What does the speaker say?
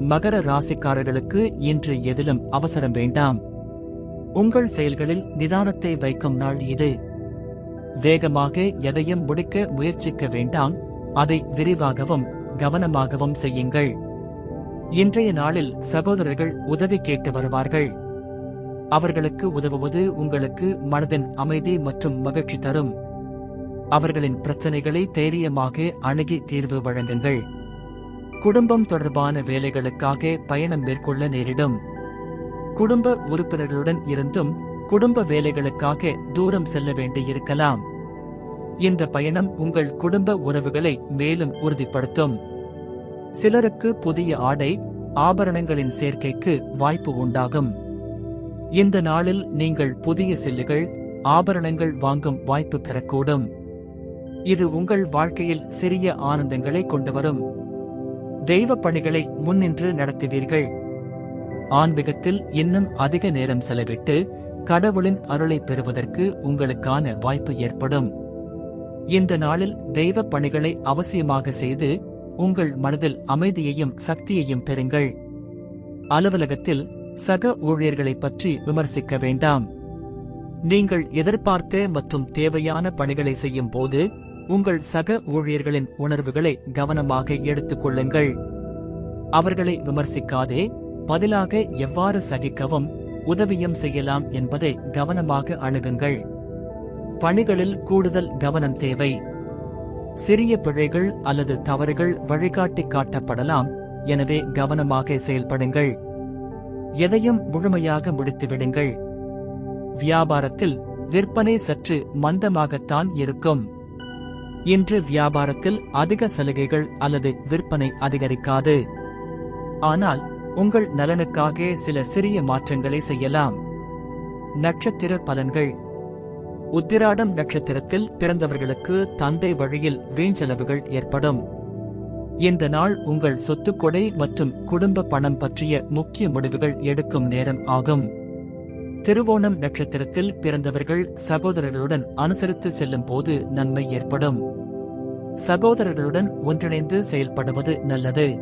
மகர ராசிக்காரர்களுக்கு இன்று எதிலும் அவசரம் வேண்டாம். உங்கள் செயல்களில் நிதானத்தை வைக்கும் நாள் இது. வேகமாக எதையும் முடிக்க முயற்சிக்க வேண்டாம். அதை விரிவாகவும் கவனமாகவும் செய்யுங்கள். இன்றைய நாளில் சகோதரர்கள் உதவி கேட்டு வருவார்கள். அவர்களுக்கு உதவுவது உங்களுக்கு மனதின் அமைதி மற்றும் மகிழ்ச்சி தரும். அவர்களின் பிரச்சனைகளை தைரியமாக அணுகி தீர்வு வழங்குங்கள். குடும்பம் தொடர்பான வேலைகளுக்காக பயணம் மேற்கொள்ள நேரிடும். குடும்ப உறுப்பினர்களுடன் இருந்தும் குடும்ப வேலைகளுக்காக தூரம் செல்ல வேண்டியிருக்கலாம். இந்த பயணம் உங்கள் குடும்ப உறவுகளை மேலும் உறுதிப்படுத்தும். சிலருக்கு புதிய ஆடை ஆபரணங்களின் சேர்க்கைக்கு வாய்ப்பு உண்டாகும். இந்த நாளில் நீங்கள் புதிய சில்லுகள் ஆபரணங்கள் வாங்கும் வாய்ப்பு பெறக்கூடும். இது உங்கள் வாழ்க்கையில் சிறிய ஆனந்தங்களை கொண்டு வரும். தெய்வ பணிகளை முன்னின்று நடத்துவீர்கள் ஆன்மீகத்தில் இன்னும் அதிக நேரம் செலவிட்டு கடவுளின் அருளை பெறுவதற்கு உங்களுக்கான வாய்ப்பு ஏற்படும். இந்த நாளில் தெய்வ பணிகளை அவசியமாக செய்து உங்கள் மனதில் அமைதியையும் சக்தியையும் பெறுங்கள். அலுவலகத்தில் சக ஊழியர்களைப் பற்றி விமர்சிக்க வேண்டாம். நீங்கள் எதிர்பார்த்த மற்றும் தேவையான பணிகளை செய்யும் போது உங்கள் சக ஊழியர்களின் உணர்வுகளை கவனமாக எடுத்துக் கொள்ளுங்கள். அவர்களை விமர்சிக்காதே பதிலாக எவ்வாறு சகிக்கவும் உதவியும் செய்யலாம் என்பதை கவனமாக அணுகுங்கள். பணிகளில் கூடுதல் கவனம் தேவை. சிறிய பிழைகள் அல்லது தவறுகள் வழிகாட்டி காட்டப்படலாம். எனவே கவனமாக செயல்படுங்கள். எதையும் முழுமையாக முடித்துவிடுங்கள். வியாபாரத்தில் விற்பனை சற்று மந்தமாகத்தான் இருக்கும். இன்று வியாபாரத்தில் அதிக சலுகைகள் அல்லது விற்பனை அதிகரிக்காது. ஆனால் உங்கள் நலனுக்காக சில சிறிய மாற்றங்களை செய்யலாம். நட்சத்திர பலன்கள். உத்திராடம் நட்சத்திரத்தில் பிறந்தவர்களுக்கு தந்தை வழியில் வீண் செலவுகள் ஏற்படும். இந்த நாள் உங்கள் சொத்துக்கொடை மற்றும் குடும்ப பணம் பற்றிய முக்கிய முடிவுகள் எடுக்கும் நேரம் ஆகும். திருவோணம் நட்சத்திரத்தில் பிறந்தவர்கள் சகோதரர்களுடன் அனுசரித்து செல்லும் போது நன்மை ஏற்படும். சகோதரர்களுடன் ஒன்றிணைந்து செயல்படுவது நல்லது.